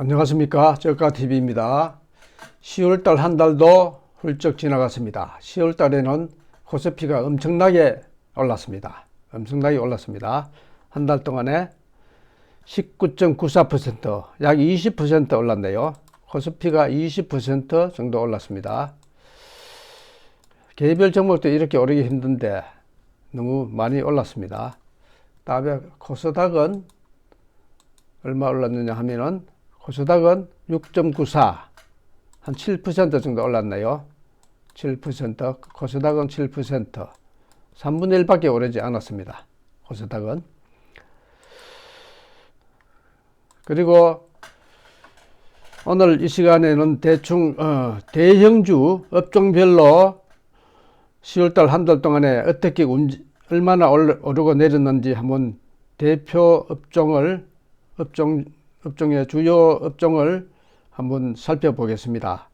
안녕하십니까? 저가TV입니다. 10월달 한 달도 훌쩍 지나갔습니다. 10월달에는 코스피가 엄청나게 올랐습니다. 엄청나게 올랐습니다. 한 달 동안에 19.94%약 20% 올랐네요. 코스피가 20% 정도 올랐습니다. 개별 종목도 이렇게 오르기 힘든데 너무 많이 올랐습니다. 다음에 코스닥은 얼마 올랐느냐 하면은 코스닥은 6.94, 한 7% 정도 올랐네요. 7%, 코스닥은 7%, 3분의 1밖에 오르지 않았습니다. 코스닥은. 그리고 오늘 이 시간에는 대충 어, 대형주 업종별로 10월달 한 달 동안에 어떻게 운지, 얼마나 오르고 내렸는지 한번 대표 업종을 업종 업종의 주요 업종을 한번 살펴보겠습니다.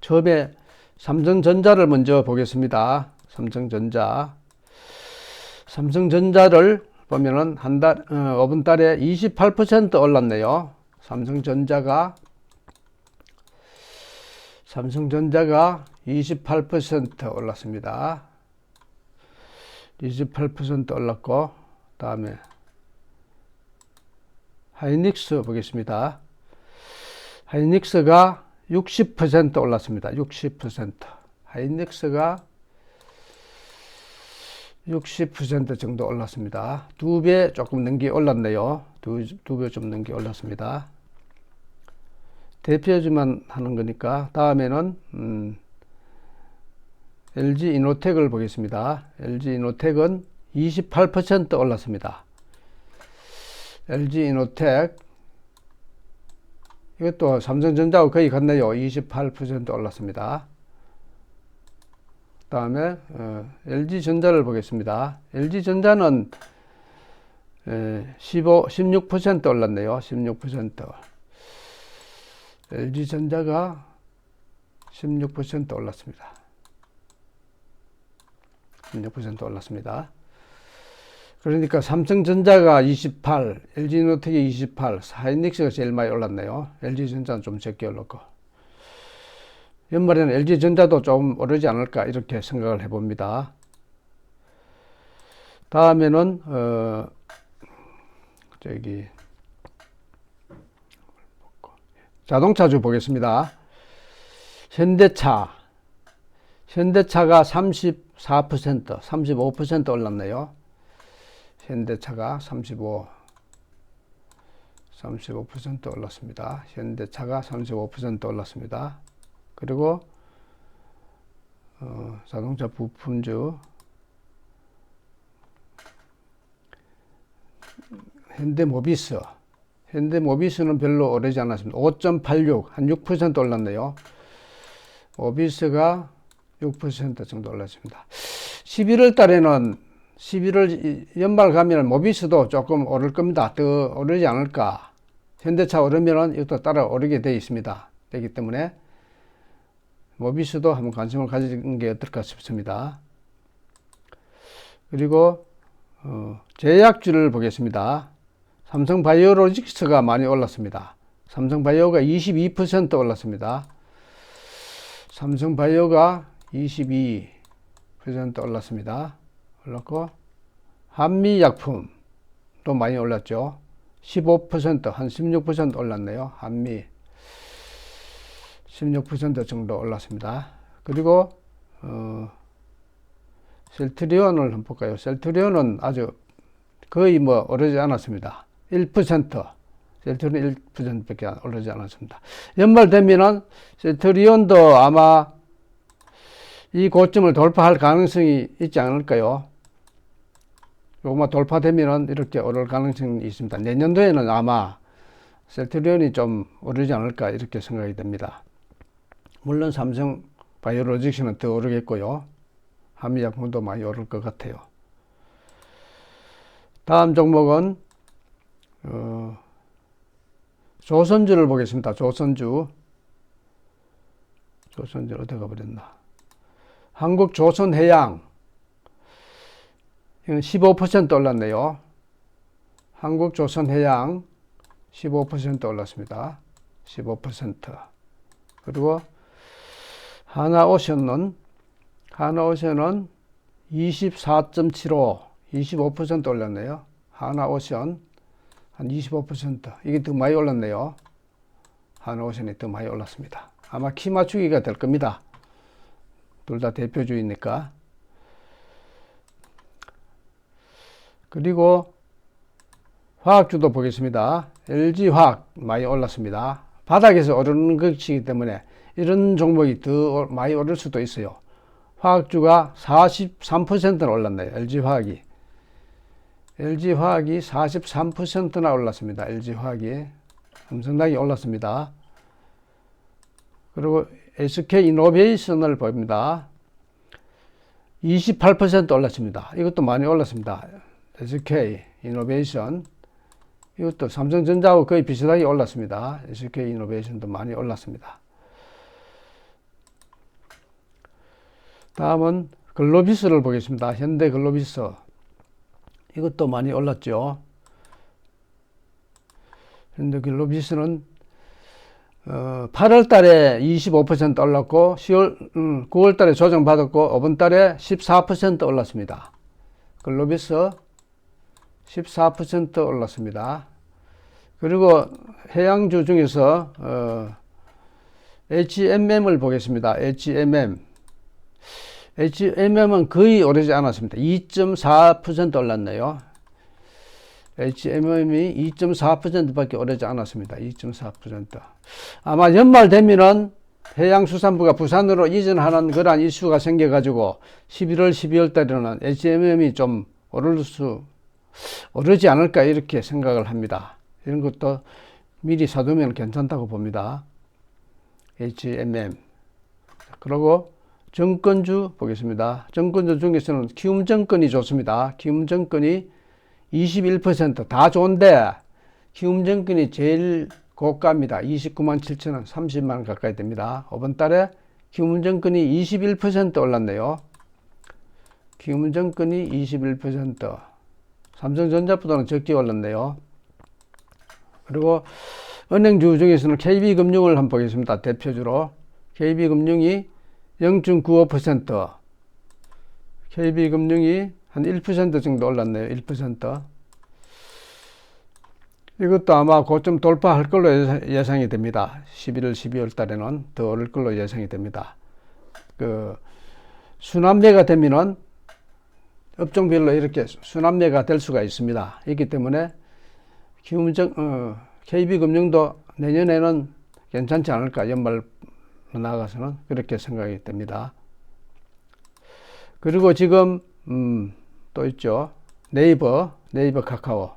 처음에 삼성전자를 먼저 보겠습니다. 삼성전자. 삼성전자를 보면은 한 달, 어, 5분 달에 28% 올랐네요. 삼성전자가, 삼성전자가 28% 올랐습니다. 28% 올랐고, 다음에 하이닉스 보겠습니다. 하이닉스가 60% 올랐습니다. 60%. 하이닉스가 60% 정도 올랐습니다. 두 배 조금 넘게 올랐네요. 두, 두배좀 넘게 올랐습니다. 대표주만 하는 거니까 다음에는 음, LG 이노텍을 보겠습니다. LG 이노텍은 28% 올랐습니다. LG 이노텍 이것도 삼성전자하고 거의 같네요. 28% 올랐습니다. 다음에 어, LG전자를 보겠습니다. LG전자는 에, 15, 16% 올랐네요. 16% LG전자가 16% 올랐습니다. 16% 올랐습니다. 그러니까 삼성전자가 28, LG노텍이 28, 하이닉스가 제일 많이 올랐네요. LG전자는 좀 적게 올랐고. 연말에는 LG전자도 좀 오르지 않을까 이렇게 생각을 해봅니다. 다음에는 어 저기 자동차주 보겠습니다. 현대차 현대차가 34%, 35% 올랐네요. 현대차가 35, 35% 올랐습니다. 현대차가 35% 올랐습니다. 그리고 어, 자동차 부품주 현대모비스 현대모비스는 별로 오르지 않았습니다. 5.86, 한 6% 올랐네요. 모비스가 6% 정도 올랐습니다. 11월 달에는 11월 연말 가면 모비스도 조금 오를 겁니다. 더 오르지 않을까. 현대차 오르면은 이것도 따라 오르게 되어 있습니다. 되기 때문에 모비스도 한번 관심을 가지는 게 어떨까 싶습니다. 그리고 어, 제약주를 보겠습니다. 삼성바이오로직스가 많이 올랐습니다. 삼성바이오가 22% 올랐습니다. 삼성바이오가 22% 올랐습니다. 올랐고 한미약품도 많이 올랐죠. 15%한 16% 올랐네요. 한미 16% 정도 올랐습니다. 그리고 어, 셀트리온을 한번 볼까요? 셀트리온은 아주 거의 뭐 오르지 않았습니다. 1% 셀트리온 1%밖에 오르지 않았습니다. 연말 되면은 셀트리온도 아마 이 고점을 돌파할 가능성이 있지 않을까요? 요것만 돌파되면은 이렇게 오를 가능성이 있습니다. 내년도에는 아마 셀트리온이 좀 오르지 않을까 이렇게 생각이 됩니다. 물론 삼성 바이오로직스는 더 오르겠고요. 한미약품도 많이 오를 것 같아요. 다음 종목은 어, 조선주를 보겠습니다. 조선주 조선주 어디 가버렸나? 한국 조선해양 이건 15% 올랐네요. 한국조선해양 15% 올랐습니다. 15%. 그리고 하나오션은 하나오션은 24.75, 25% 올랐네요. 하나오션 한 25%. 이게 더 많이 올랐네요. 하나오션이 더 많이 올랐습니다. 아마 키 맞추기가 될 겁니다. 둘 다 대표주이니까. 그리고 화학주도 보겠습니다. LG화학 많이 올랐습니다. 바닥에서 오르는 것이기 때문에 이런 종목이 더 많이 오를 수도 있어요. 화학주가 43%나 올랐네요. LG화학이. LG화학이 43%나 올랐습니다. LG화학이. 엄청나게 올랐습니다. 그리고 SK 이노베이션을 봅니다. 28% 올랐습니다. 이것도 많이 올랐습니다. SK 이노베이션. 이것도 삼성전자하고 거의 비슷하게 올랐습니다. SK 이노베이션도 많이 올랐습니다. 다음은 글로비스를 보겠습니다. 현대 글로비스. 이것도 많이 올랐죠. 현대 글로비스는 어, 8월 달에 25% 올랐고 10월, 음, 9월 달에 조정받았고 이번 달에 14% 올랐습니다. 글로비스 14% 올랐습니다. 그리고 해양주 중에서 어, HMM을 보겠습니다. HMM. HMM은 거의 오르지 않았습니다. 2.4% 올랐네요. HMM이 2.4%밖에 오르지 않았습니다. 2.4%. 아마 연말 되면은 해양수산부가 부산으로 이전하는 그러한 이슈가 생겨가지고 11월, 12월 달에는 HMM이 좀 오를 수, 오르지 않을까 이렇게 생각을 합니다. 이런 것도 미리 사두면 괜찮다고 봅니다. HMM. 그리고 정권주 보겠습니다. 정권주 중에서는 키움 정권이 좋습니다. 키움 정권이 21%다 좋은데 키움 정권이 제일 고가입니다. 29만 7천 원, 30만 원 가까이 됩니다. 이번 달에 키움 정권이 21% 올랐네요. 키움 정권이 21%, 삼성전자보다는 적게 올랐네요. 그리고 은행주 중에서는 KB금융을 한번 보겠습니다. 대표주로 KB금융이 0.95% KB금융이 한 1% 정도 올랐네요. 1% 이것도 아마 고점 돌파할 걸로 예상이 됩니다. 11월, 12월 달에는 더 오를 걸로 예상이 됩니다. 그 순환매가 되면은 업종별로 이렇게 순환매가 될 수가 있습니다. 있기 때문에 기금정 어, KB금융도 내년에는 괜찮지 않을까 연말 나가서는 그렇게 생각이 됩니다. 그리고 지금 음, 또 있죠. 네이버, 네이버 카카오.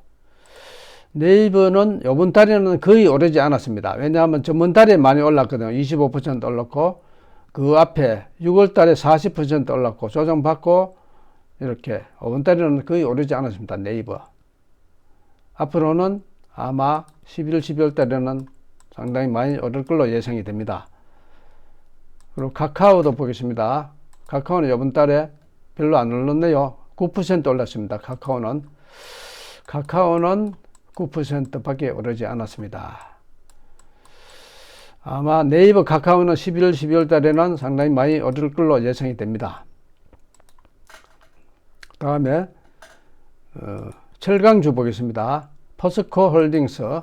네이버는 이번 달에는 거의 오르지 않았습니다. 왜냐하면 전번 달에 많이 올랐거든요. 25% 올랐고 그 앞에 6월 달에 40% 올랐고 조정받고 이렇게 달에는 거의 오르지 않았습니다. 네이버. 앞으로는 아마 11월, 12월 달에는 상당히 많이 오를 걸로 예상이 됩니다. 그리고 카카오도 보겠습니다. 카카오는 이번 달에 별로 안 올랐네요. 9% 올랐습니다. 카카오는. 카카오는 9% 밖에 오르지 않았습니다. 아마 네이버 카카오는 11월, 12월 달에는 상당히 많이 오를 걸로 예상이 됩니다. 다음에, 어, 철강주 보겠습니다. 포스코 홀딩스.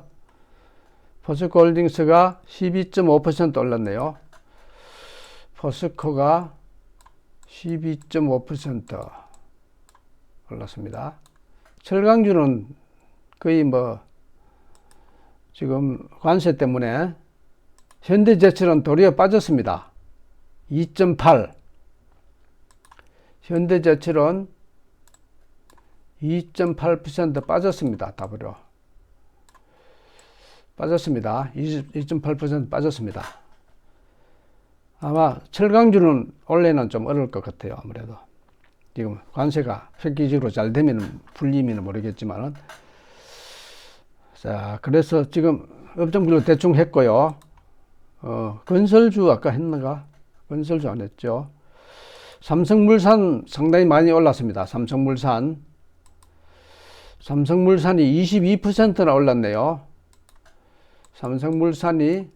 포스코 홀딩스가 12.5% 올랐네요. 포스코가 12.5% 올랐습니다. 철강주는 거의 뭐 지금 관세 때문에 현대제철은 도리어 빠졌습니다. 2.8 현대제철은 2.8% 빠졌습니다. 더불어 빠졌습니다. 2.8% 빠졌습니다. 아마 철강주는 원래는 좀 어려울 것 같아요. 아무래도 지금 관세가 획기적으로 잘 되면 풀리면 모르겠지만은 자 그래서 지금 업종별로 대충 했고요. 어, 건설주 아까 했는가? 건설주 안 했죠. 삼성물산 상당히 많이 올랐습니다. 삼성물산 삼성물산이 22%나 올랐네요. 삼성물산이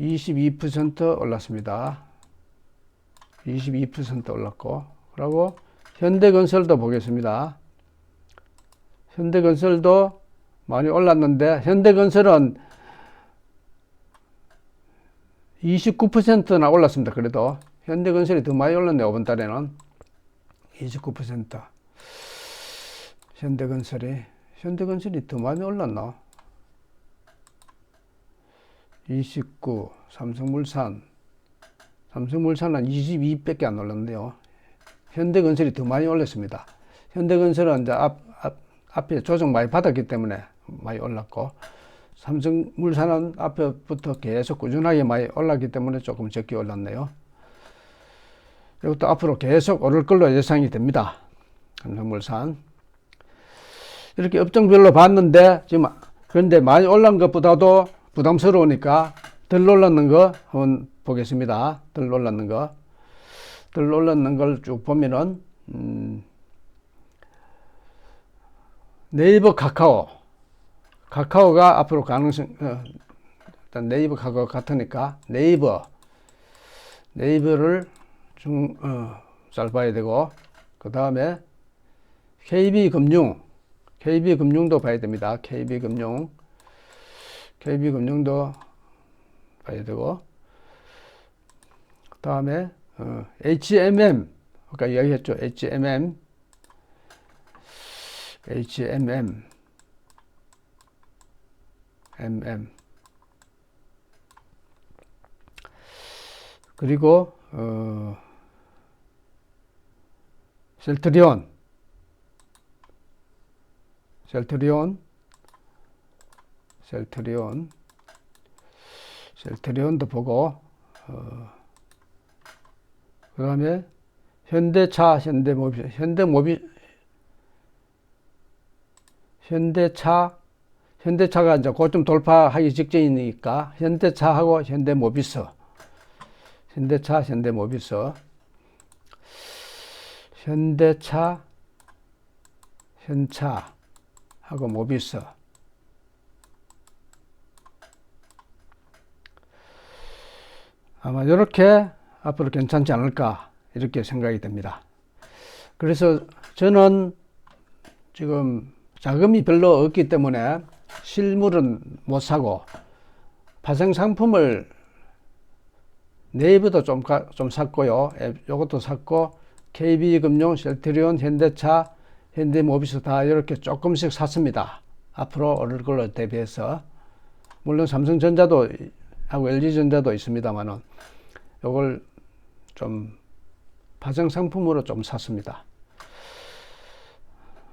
22% 올랐습니다. 22% 올랐고, 그리고 현대건설도 보겠습니다. 현대건설도 많이 올랐는데, 현대건설은 29%나 올랐습니다. 그래도 현대건설이 더 많이 올랐네요. 이번 달에는 29%. 현대건설이 현대건설이 더 많이 올랐나? 29 삼성물산 삼성물산은 22밖에 안 올랐네요. 현대건설이 더 많이 올랐습니다. 현대건설은 이제 앞, 앞, 앞에 조정 많이 받았기 때문에 많이 올랐고 삼성물산은 앞에부터 계속 꾸준하게 많이 올랐기 때문에 조금 적게 올랐네요. 이것도 앞으로 계속 오를 걸로 예상이 됩니다. 삼성물산. 이렇게 업종별로 봤는데 지금 그런데 많이 올란 것보다도 부담스러우니까 덜 올랐는 거 한번 보겠습니다. 덜 올랐는 거. 덜 올랐는 걸 쭉 보면은 음, 네이버 카카오 카카오가 앞으로 가능성 어, 일단 네이버 카카오 같으니까 네이버 네이버를 중, 어, 잘 봐야 되고 그 다음에 KB금융 KB금융도 봐야 됩니다. KB금융. KB금융도 봐야 되고. 그 다음에 어, HMM 아까 이야기했죠. HMM HMM MM 그리고 어, 셀트리온 셀트리온 셀트리온 셀트리온도 보고 어, 그 다음에 현대차 현대모비 현대모비 현대차 현대차가 이제 고점 돌파하기 직전이니까 현대차하고 현대모비스 현대차 현대모비스 현대차 현차 하고 모비스 아마 이렇게 앞으로 괜찮지 않을까 이렇게 생각이 됩니다. 그래서 저는 지금 자금이 별로 없기 때문에 실물은 못 사고 파생 상품을 네이버도 좀, 가, 좀 샀고요. 요것도 샀고 KB금융, 셀트리온, 현대차, 현대모비스 다 이렇게 조금씩 샀습니다. 앞으로 오를 걸로 대비해서 물론 삼성전자도 하고 LG전자도 있습니다만은 요걸 좀 파생 상품으로 좀 샀습니다.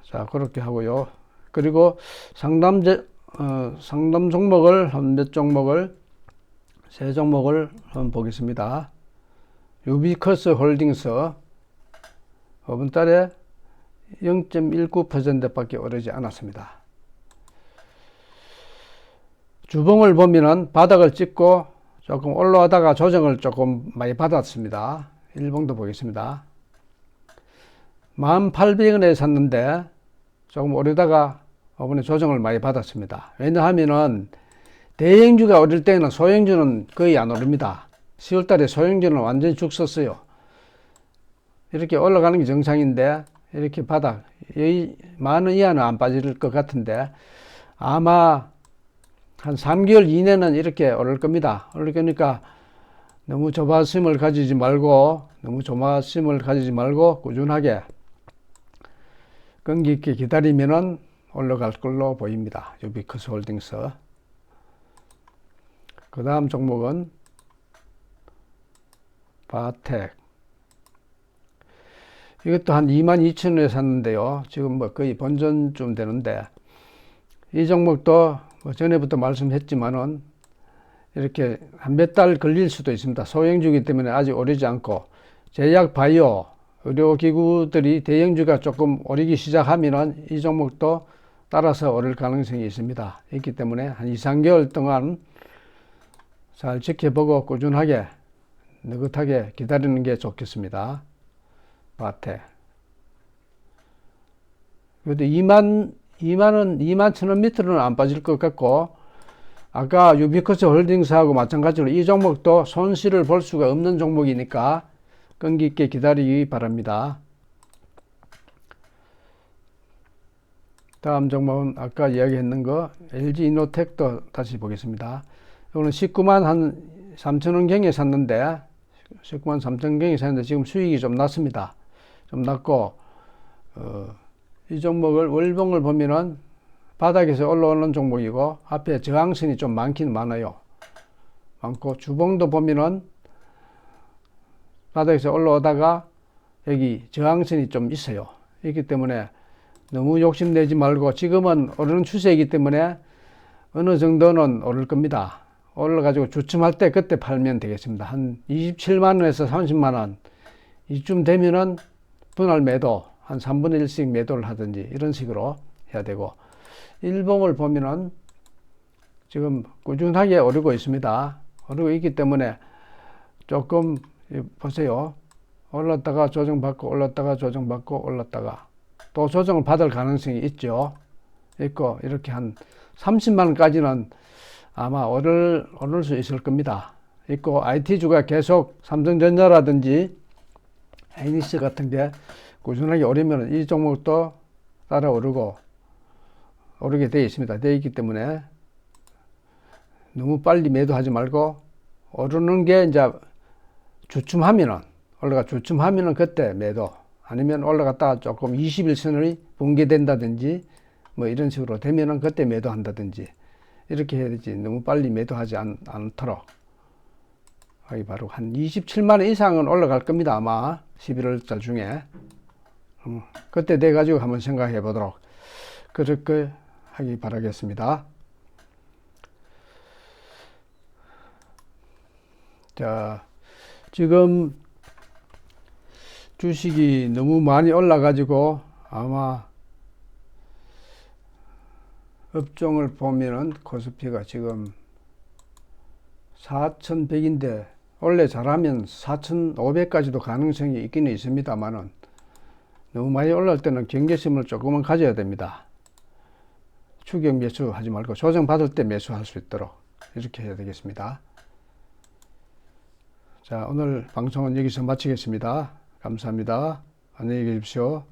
자 그렇게 하고요. 그리고 상담 제, 어, 상담 종목을 한 몇 종목을 세 종목을 한번 보겠습니다. 유비커스 홀딩스 이번 달에 0.19%밖에 오르지 않았습니다. 주봉을 보면은 바닥을 찍고 조금 올라가다가 조정을 조금 많이 받았습니다. 일봉도 보겠습니다. 18,800원에 샀는데 조금 오르다가 이번에 조정을 많이 받았습니다. 왜냐하면은 대형주가 오를 때는 소형주는 거의 안 오릅니다. 10월 달에 소형주는 완전히 죽 썼어요. 이렇게 올라가는 게 정상인데 이렇게 바닥 만원 이하는 안 빠질 것 같은데 아마 한 3개월 이내는 이렇게 오를 겁니다. 오를 거니까 너무 조바심을 가지지 말고 너무 조바심을 가지지 말고 꾸준하게 끈기 있게 기다리면은 올라갈 걸로 보입니다. 유비커스 홀딩스. 그 다음 종목은 바텍. 이것도 한 22,000원에 샀는데요. 지금 뭐 거의 본전쯤 되는데 이 종목도 뭐 전에부터 말씀했지만은 이렇게 한 몇 달 걸릴 수도 있습니다. 소형주기 때문에 아직 오르지 않고 제약 바이오 의료기구들이 대형주가 조금 오르기 시작하면은 이 종목도 따라서 오를 가능성이 있습니다. 있기 때문에 한 2, 3개월 동안 잘 지켜보고 꾸준하게 느긋하게 기다리는 게 좋겠습니다. 밭에. 그래도 2만 2만 원, 2만 천원 밑으로는 안 빠질 것 같고 아까 유비커스 홀딩스하고 마찬가지로 이 종목도 손실을 볼 수가 없는 종목이니까 끈기 있게 기다리기 바랍니다. 다음 종목은 아까 이야기했는 거 LG 이노텍도 다시 보겠습니다. 이거는 19만 한 3천 원 경에 샀는데 19만 3천 경에 샀는데 지금 수익이 좀 났습니다. 좀 났고 어, 이 종목을 월봉을 보면은 바닥에서 올라오는 종목이고 앞에 저항선이 좀 많긴 많아요. 많고 주봉도 보면은 바닥에서 올라오다가 여기 저항선이 좀 있어요. 있기 때문에 너무 욕심내지 말고 지금은 오르는 추세이기 때문에 어느 정도는 오를 겁니다. 올라가지고 주춤할 때 그때 팔면 되겠습니다. 한 27만 원에서 30만 원 이쯤 되면은 분할 매도 한 3분의 1씩 매도를 하든지 이런 식으로 해야 되고 일봉을 보면은 지금 꾸준하게 오르고 있습니다. 오르고 있기 때문에 조금 보세요. 올랐다가 조정받고 올랐다가 조정받고 올랐다가 또 조정을 받을 가능성이 있죠. 있고 이렇게 한 30만 원까지는 아마 오를 오를 수 있을 겁니다. 있고 IT주가 계속 삼성전자라든지 하이닉스 같은 게 꾸준하게 오르면 이 종목도 따라 오르고 오르게 되어 있습니다. 되어 있기 때문에 너무 빨리 매도하지 말고 오르는 게 이제 주춤하면은 올라가 주춤하면은 그때 매도 아니면 올라갔다가 조금 21선이 붕괴된다든지 뭐 이런 식으로 되면은 그때 매도한다든지 이렇게 해야 되지 너무 빨리 매도하지 않, 않도록 하기 바로 한 27만 원 이상은 올라갈 겁니다 아마 11월 달 중에 음, 그때 돼 가지고 한번 생각해 보도록 그렇게 하기 바라겠습니다. 자, 지금 주식이 너무 많이 올라가지고 아마 업종을 보면은 코스피가 지금 4,100인데 원래 잘하면 4,500까지도 가능성이 있기는 있습니다만은 너무 많이 올라올 때는 경계심을 조금은 가져야 됩니다. 추격 매수 하지 말고 조정 받을 때 매수할 수 있도록 이렇게 해야 되겠습니다. 자, 오늘 방송은 여기서 마치겠습니다. 감사합니다. 안녕히 계십시오.